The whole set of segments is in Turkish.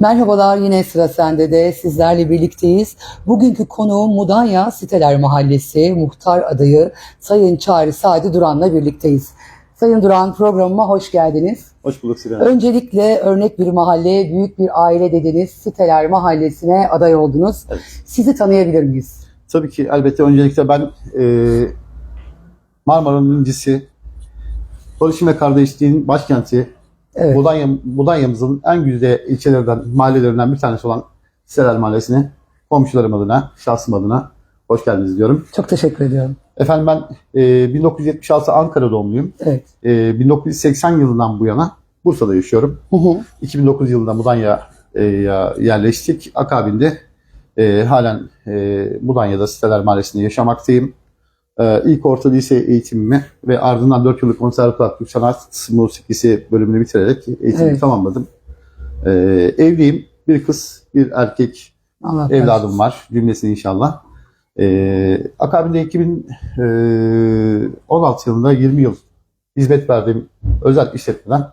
Merhabalar yine sıra sende de sizlerle birlikteyiz. Bugünkü konuğum Mudanya Siteler Mahallesi muhtar adayı Sayın Çağrı Sadi Duran'la birlikteyiz. Sayın Duran programıma hoş geldiniz. Hoş bulduk Sinan. Öncelikle örnek bir mahalle, büyük bir aile dediniz. Siteler Mahallesi'ne aday oldunuz. Evet. Sizi tanıyabilir miyiz? Tabii ki elbette öncelikle ben e, Marmara'nın incisi, barışın ve kardeşliğin başkenti, Evet. Budanya, Budanya'mızın en güzide ilçelerinden, mahallelerinden bir tanesi olan Siseler Mahallesi'ne komşularım adına, şahsım adına hoş geldiniz diyorum. Çok teşekkür ediyorum. Efendim ben e, 1976 Ankara doğumluyum. Evet. E, 1980 yılından bu yana Bursa'da yaşıyorum. Hı hı. 2009 yılında Mudanya'ya yerleştik. Akabinde e, halen e, Mudanya'da Siteler Mahallesi'nde yaşamaktayım. E, ilk orta lise eğitimimi ve ardından 4 yıllık konservatuvar Türk Sanat Musikisi bölümünü bitirerek eğitimimi Evet. tamamladım. E, evliyim. Bir kız, bir erkek Allah evladım var. Cümlesini inşallah. E, akabinde 2016 yılında 20 yıl hizmet verdiğim özel işletmeden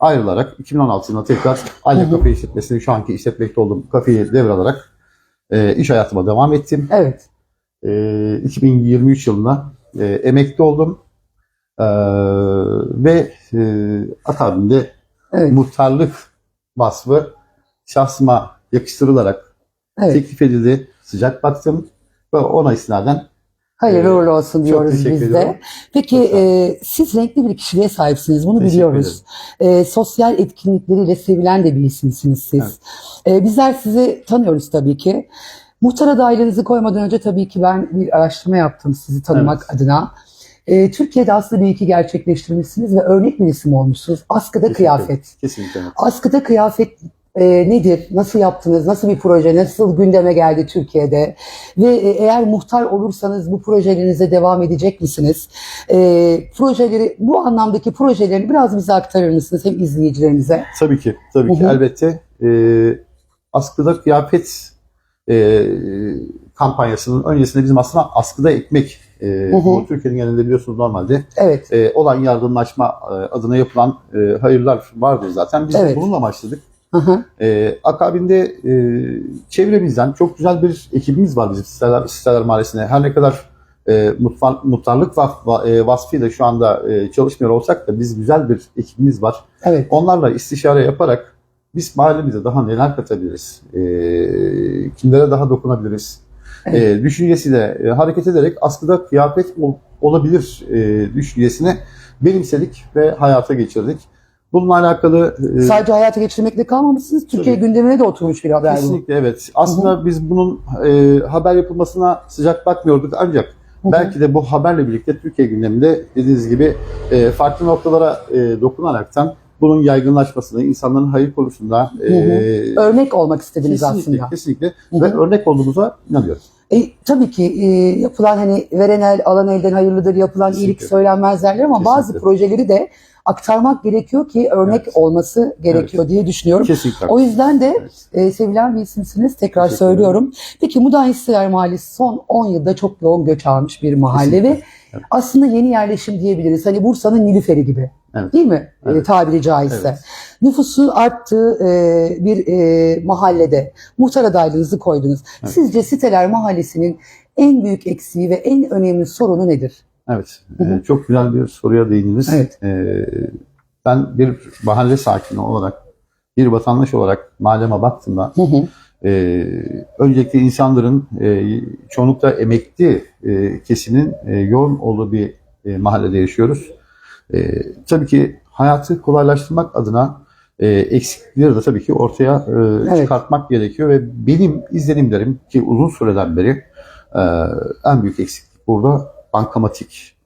ayrılarak 2016 yılında tekrar aynı kafe işletmesini şu anki işletmekte olduğum kafeyi devralarak e, iş hayatıma devam ettim. Evet. E, 2023 yılında e, emekli oldum. E, ve e, akabinde Evet. muhtarlık vasfı şahsıma yakıştırılarak Evet. teklif edildi. Sıcak baktım ve ona istinaden Hayırlı Ee, uğurlu olsun diyoruz biz de. Peki e, siz renkli bir kişiliğe sahipsiniz. Bunu Teşekkür biliyoruz. E, sosyal etkinlikleriyle sevilen de bir isimsiniz siz. E, bizler sizi tanıyoruz tabii ki. Muhtar adaylığınızı koymadan önce tabii ki ben bir araştırma yaptım sizi tanımak adına. E, Türkiye'de aslında bir iki gerçekleştirmişsiniz ve örnek bir isim olmuşsunuz. Askıda Teşekkür kıyafet. kesinlikle evet. Askıda kıyafet e, nedir? Nasıl yaptınız? Nasıl bir proje? Nasıl gündeme geldi Türkiye'de? Ve e, eğer muhtar olursanız bu projelerinize devam edecek misiniz? E, projeleri, bu anlamdaki projelerini biraz bize aktarır mısınız hem izleyicilerimize? Tabii ki, tabii ki Hı hı. elbette. Ee, askıda kıyafet e, kampanyasının öncesinde bizim aslında askıda ekmek, e, Hı hı. bu Türkiye'nin genelinde biliyorsunuz normalde Evet, e, olan yardımlaşma e, adına yapılan e, hayırlar vardır zaten. Biz Evet. bununla başladık. Hı hı. E, akabinde e, çevremizden çok güzel bir ekibimiz var bizim Sisteler, Sisteler Mahallesi'ne. Her ne kadar e, mutfar, muhtarlık vaf, va- e, vasfıyla şu anda e, çalışmıyor olsak da biz güzel bir ekibimiz var. evet, Onlarla istişare yaparak biz mahallemize daha neler katabiliriz? E, kimlere daha dokunabiliriz? E, düşüncesiyle e, hareket ederek askıda kıyafet ol- olabilir e, düşüncesine benimsedik ve hayata geçirdik. Bununla alakalı e, Sadece hayata geçirmekle kalmamışsınız. Türkiye Tabii. gündemine de oturmuş bir haber bu. kesinlikle evet. Aslında biz bunun e, haber yapılmasına sıcak bakmıyorduk ancak Hı hı. belki de bu haberle birlikte Türkiye gündeminde dediğiniz gibi e, farklı noktalara e, dokunaraktan bunun yaygınlaşmasını, insanların hayır konusunda e, Hı hı. Örnek olmak istediniz kesinlikle, aslında. kesinlikle Hı ve hı. örnek olduğumuza inanıyorum. E, tabii ki e, yapılan hani veren el alan elden hayırlıdır yapılan iyilik Kesinlikle. söylenmez derler ama bazı Kesinlikle. projeleri de aktarmak gerekiyor ki örnek Evet. olması gerekiyor diye düşünüyorum. Kesinlikle. O yüzden de Evet. e, sevilen bir isimsiniz. Tekrar Teşekkür söylüyorum. Peki Mudanya Hisseler Mahallesi son 10 yılda çok yoğun göç almış bir mahalle Kesinlikle. ve Evet. aslında yeni yerleşim diyebiliriz. Hani Bursa'nın Nilüferi gibi. Evet. Değil mi? E, Evet. tabiri caizse. Evet. Nüfusu arttığı e, bir e, mahallede muhtar adaylığınızı koydunuz. Evet. Sizce Siteler Mahallesi'nin en büyük eksiği ve en önemli sorunu nedir? Evet. Hı hı. e, çok güzel bir soruya değindiniz. Evet. E, ben bir mahalle sakini olarak, bir vatandaş olarak mahalleme baktığımda Hı hı. Ee, öncelikle insanların e, çoğunlukla emekli e, kesiminin e, yoğun olduğu bir e, mahallede yaşıyoruz. E, tabii ki hayatı kolaylaştırmak adına e, eksiklikleri de tabii ki ortaya e, Evet. çıkartmak gerekiyor ve benim izlenimlerim ki uzun süreden beri e, en büyük eksiklik burada bankamatik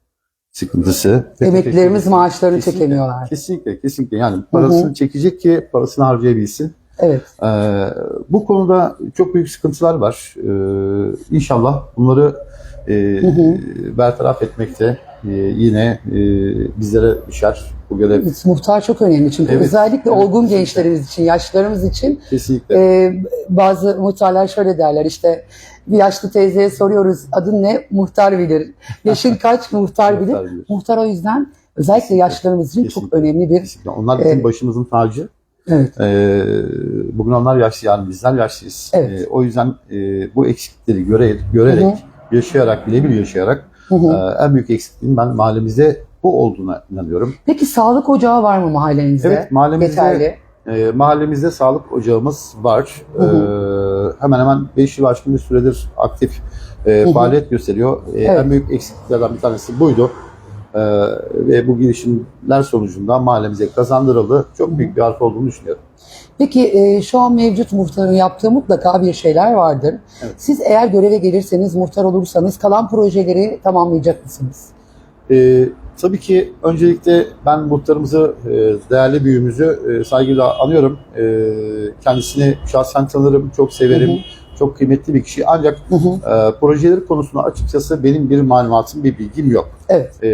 sıkıntısı. Emeklilerimiz maaşlarını Kesinlikle, çekemiyorlar. Kesinlikle, kesinlikle. Yani parasını çekecek ki parasını harcayabilsin. Evet. Ee, bu konuda çok büyük sıkıntılar var. Ee, inşallah bunları e, Hı hı. bertaraf etmekte e, yine e, bizlere düşer bu görev. Muhtar çok önemli çünkü Evet. özellikle Evet, olgun kesinlikle. gençlerimiz için, yaşlılarımız için Kesinlikle. e, bazı muhtarlar şöyle derler işte bir yaşlı teyzeye soruyoruz adın ne? Muhtar bilir. Yaşın kaç? Muhtar bilir. Muhtar bilir. Muhtar o yüzden özellikle Kesinlikle. yaşlılarımız için çok Kesinlikle. önemli bir Kesinlikle. Onlar bizim Evet. başımızın tacı. Evet. Ee, bugün onlar yaşlı yani bizler yaşlıyız. Evet. Ee, o yüzden e, bu eksiklikleri göre, görerek, Hı yaşayarak, birebir yaşayarak Hı hı. e, en büyük eksikliğin ben mahallemizde bu olduğuna inanıyorum. Peki sağlık ocağı var mı mahallenizde? Evet mahallemizde Yeterli. e, mahallemizde sağlık ocağımız var. Hı Ee, hemen hemen 5 yıl aşkın bir süredir aktif e, hı. faaliyet gösteriyor. E, Evet. En büyük eksikliklerden bir tanesi buydu. Ee, ve bu girişimler sonucunda mahallemize kazandırıldı. Çok büyük bir harf olduğunu düşünüyorum. Peki e, şu an mevcut muhtarın yaptığı mutlaka bir şeyler vardır. Evet. Siz eğer göreve gelirseniz, muhtar olursanız kalan projeleri tamamlayacak mısınız? Ee, tabii ki öncelikle ben muhtarımızı, e, değerli büyüğümüzü e, saygıyla anıyorum. E, kendisini şahsen tanırım, çok severim. Hı hı. Çok kıymetli bir kişi. Ancak Hı hı. e, projeleri konusunda açıkçası benim bir malumatım, bir bilgim yok. Evet. E,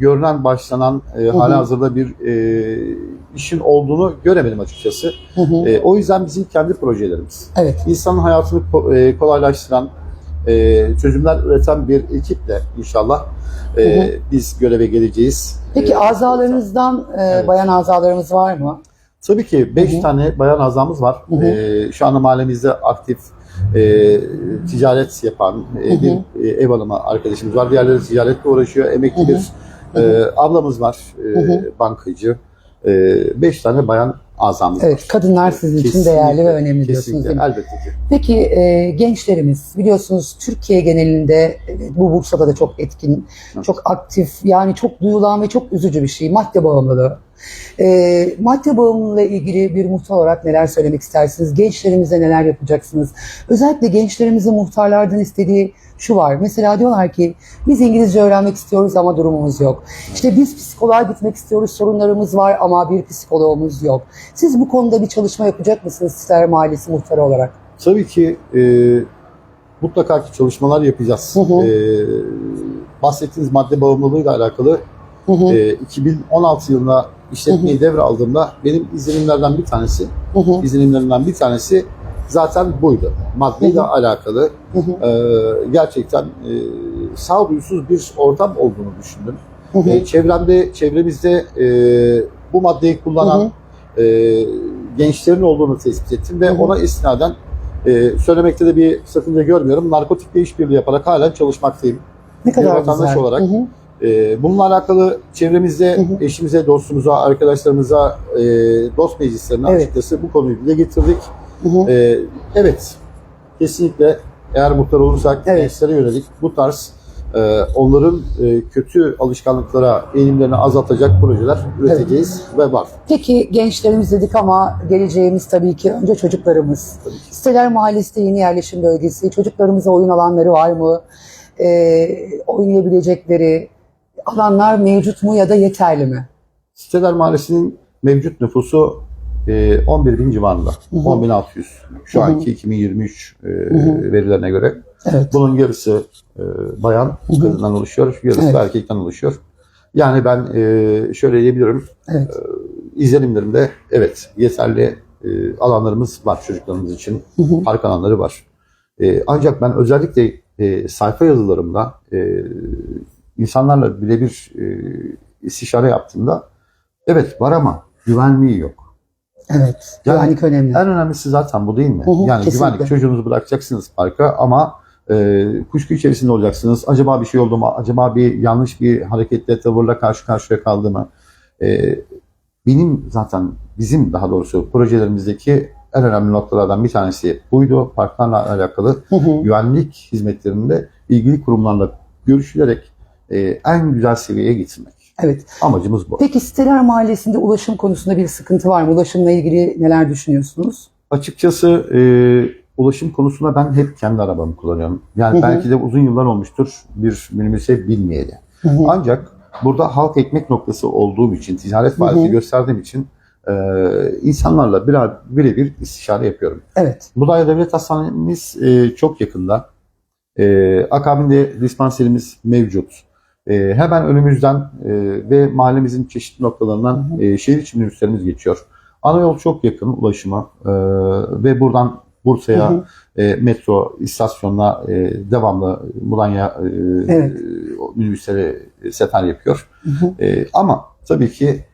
görünen, başlanan, e, hı. hala hazırda bir e, işin olduğunu göremedim açıkçası. Hı hı. E, o yüzden bizim kendi projelerimiz. Evet. İnsanın hayatını e, kolaylaştıran, e, çözümler üreten bir ekiple inşallah e, Hı hı. biz göreve geleceğiz. Peki E, azalarınızdan e, Evet. bayan azalarımız var mı? Tabii ki 5 Hı hı. tane bayan azamız var. Hı hı. E, şu anda mahallemizde aktif e, ticaret yapan e, Hı hı. bir e, ev hanımı arkadaşımız var. Diğerleri ticaretle uğraşıyor. Emekli bir e, ablamız var, e, Hı hı. bankacı. 5 tane bayan azamız var. Evet, kadınlar sizin için Kesinlikle, değerli ve önemli diyorsunuz değil mi? elbette ki. Peki e, gençlerimiz biliyorsunuz Türkiye genelinde evet, bu Bursa'da da çok etkin, Evet. çok aktif yani çok duyulan ve çok üzücü bir şey madde bağımlılığı. E, madde bağımlılığıyla ilgili bir muhtar olarak neler söylemek istersiniz? Gençlerimize neler yapacaksınız? Özellikle gençlerimizin muhtarlardan istediği şu var. Mesela diyorlar ki biz İngilizce öğrenmek istiyoruz ama durumumuz yok. İşte biz psikoloğa gitmek istiyoruz sorunlarımız var ama bir psikoloğumuz yok. Siz bu konuda bir çalışma yapacak mısınız Sister Mahallesi muhtarı olarak? Tabii ki e, mutlaka ki çalışmalar yapacağız. Hı hı. E, bahsettiğiniz madde bağımlılığıyla alakalı Hı hı. e, 2016 yılında işletmeyi devraldığımda benim izlenimlerden bir tanesi, izlenimlerimden bir tanesi zaten buydu. Maddeyle alakalı e, gerçekten e, sağduyusuz bir ortam olduğunu düşündüm. E, çevremde, çevremizde e, bu maddeyi kullanan e, gençlerin olduğunu tespit ettim ve ona istinaden e, söylemekte de bir sakınca görmüyorum. Narkotikle işbirliği yaparak halen çalışmaktayım. Ne kadar vatandaş güzel. olarak Hı hı. E, bununla alakalı çevremizde Hı hı. eşimize, dostumuza, arkadaşlarımıza, e, dost meclislerine Evet. açıkçası bu konuyu dile getirdik. Hı hı. E, evet, kesinlikle eğer muhtar olursak Evet. gençlere yönelik bu tarz e, onların e, kötü alışkanlıklara eğilimlerini azaltacak projeler üreteceğiz ve var. Peki gençlerimiz dedik ama geleceğimiz tabii ki önce çocuklarımız. Tabii. Siteler Mahallesi yeni yerleşim bölgesi. Çocuklarımıza oyun alanları var mı? Ee, oynayabilecekleri alanlar mevcut mu ya da yeterli mi? Siteler Mahallesi'nin mevcut nüfusu e, 11 bin civarında. Hı hı. 10.600 şu Hı hı. anki 2023 e, verilerine göre. Evet. Bunun yarısı e, bayan, kadından oluşuyor, yarısı Evet. erkekten oluşuyor. Yani ben e, şöyle diyebilirim, Evet. izlenimlerimde evet yeterli e, alanlarımız var çocuklarımız için. Hı hı. Park alanları var. E, ancak ben özellikle e, sayfa yazılarımda e, insanlarla birebir e, istişare yaptığımda evet var ama güvenliği yok. Evet. Yani Güvenlik önemli. En önemlisi zaten bu değil mi? Hı hı, yani kesinlikle. güvenlik çocuğunuzu bırakacaksınız parka ama e, kuşku içerisinde olacaksınız. Acaba bir şey oldu mu? Acaba bir yanlış bir hareketle tavırla karşı karşıya kaldı mı? E, benim zaten bizim daha doğrusu projelerimizdeki en önemli noktalardan bir tanesi buydu. Parklarla alakalı Hı hı. güvenlik hizmetlerinde ilgili kurumlarla görüşülerek e, en güzel seviyeye getirmek. Evet. Amacımız bu. Peki Siteler Mahallesi'nde ulaşım konusunda bir sıkıntı var mı? Ulaşımla ilgili neler düşünüyorsunuz? Açıkçası e, ulaşım konusunda ben hep kendi arabamı kullanıyorum. Yani Hı hı. belki de uzun yıllar olmuştur bir minibüse binmeyeli. Hı hı. Ancak burada halk ekmek noktası olduğum için, ticaret faaliyeti gösterdiğim için e, insanlarla birebir istişare yapıyorum. Evet. Budaya Devlet Hastanemiz e, çok yakında. E, akabinde dispanserimiz mevcut. E, hemen önümüzden e, ve mahallemizin çeşitli noktalarından e, şehir içi minibüslerimiz geçiyor. Ana yol çok yakın ulaşıma e, ve buradan Bursa'ya e, metro istasyonuna e, devamlı Mudanya e, Evet. minibüsleri sefer yapıyor. Hı hı. E, ama tabii ki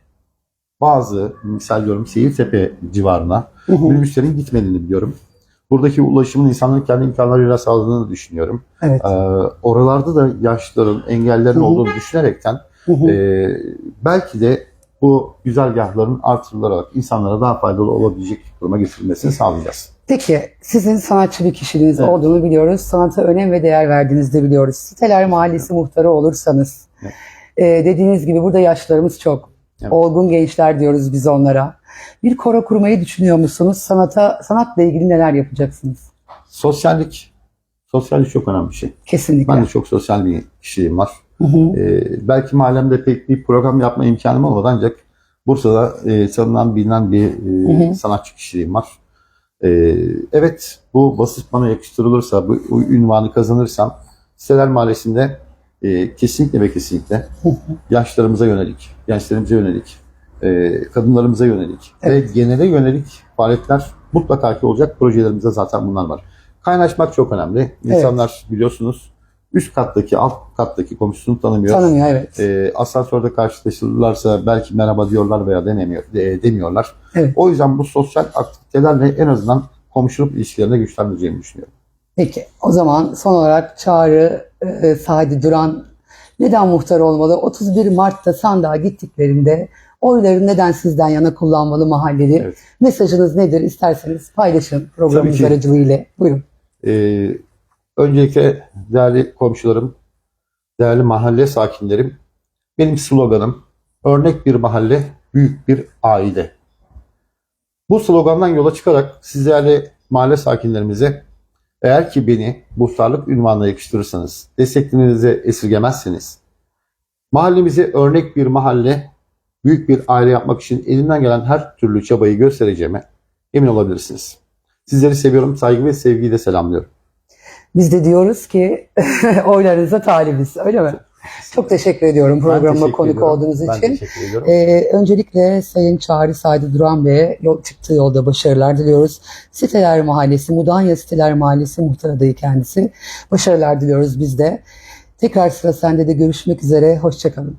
bazı misal diyorum Seyirtepe civarına Hı hı. minibüslerin gitmediğini biliyorum. Buradaki ulaşımın insanların kendi imkanlarıyla sağladığını düşünüyorum. Evet. Ee, oralarda da yaşlıların, engellerin Hı hı. olduğunu düşünerekten Hı hı. e, belki de bu güzergahların artırılarak insanlara daha faydalı olabilecek duruma getirilmesini sağlayacağız. Peki sizin sanatçı bir kişiliğiniz Evet. olduğunu biliyoruz. Sanata önem ve değer verdiğinizi de biliyoruz. Siteler Mahallesi muhtarı olursanız Evet. e, dediğiniz gibi burada yaşlarımız çok. Evet. Olgun gençler diyoruz biz onlara. Bir koro kurmayı düşünüyor musunuz? Sanata sanatla ilgili neler yapacaksınız? Sosyallik, sosyallik çok önemli bir şey. Kesinlikle. Ben de çok sosyal bir kişiliğim var. Hı hı. Ee, belki mahallemde pek bir program yapma imkanım olmadı ancak Bursa'da e, tanınan bilinen bir e, Hı hı. sanatçı kişiliğim var. Ee, evet bu basit bana yakıştırılırsa, bu, bu ünvanı kazanırsam Siteler Mahallesi'nde e, kesinlikle ve kesinlikle yaşlarımıza yönelik, gençlerimize yönelik, e, kadınlarımıza yönelik Evet. ve genele yönelik faaliyetler mutlaka ki olacak. Projelerimizde zaten bunlar var. Kaynaşmak çok önemli. İnsanlar biliyorsunuz üst kattaki, alt kattaki komşusunu tanımıyor. Tanımıyor evet. E, asansörde karşılaşırlarsa belki merhaba diyorlar veya denemiyor, de- demiyorlar. Evet. O yüzden bu sosyal aktivitelerle en azından komşuluk ilişkilerini güçlendireceğimi düşünüyorum. Peki o zaman son olarak Çağrı e, Sadi Duran neden muhtar olmalı? 31 Mart'ta sandığa gittiklerinde oyları neden sizden yana kullanmalı mahalleli? Evet. Mesajınız nedir? İsterseniz paylaşın programımız aracılığıyla. Buyurun. Ee, öncelikle değerli komşularım, değerli mahalle sakinlerim, benim sloganım örnek bir mahalle, büyük bir aile. Bu slogandan yola çıkarak siz değerli mahalle sakinlerimize eğer ki beni muhtarlık ünvanına yakıştırırsanız, desteklerinizi esirgemezseniz, mahallemizi örnek bir mahalle, büyük bir aile yapmak için elimden gelen her türlü çabayı göstereceğime emin olabilirsiniz. Sizleri seviyorum, saygı ve sevgiyle selamlıyorum. Biz de diyoruz ki oylarınıza talibiz. Öyle mi? Çok teşekkür ediyorum programıma konuk ediyorum. olduğunuz Ben için. Ee, öncelikle Sayın Çağrı Sadi Duran Bey'e yol, çıktığı yolda başarılar diliyoruz. Siteler Mahallesi, Mudanya Siteler Mahallesi muhtar adayı kendisi. Başarılar diliyoruz biz de. Tekrar sıra sende de görüşmek üzere. Hoşçakalın.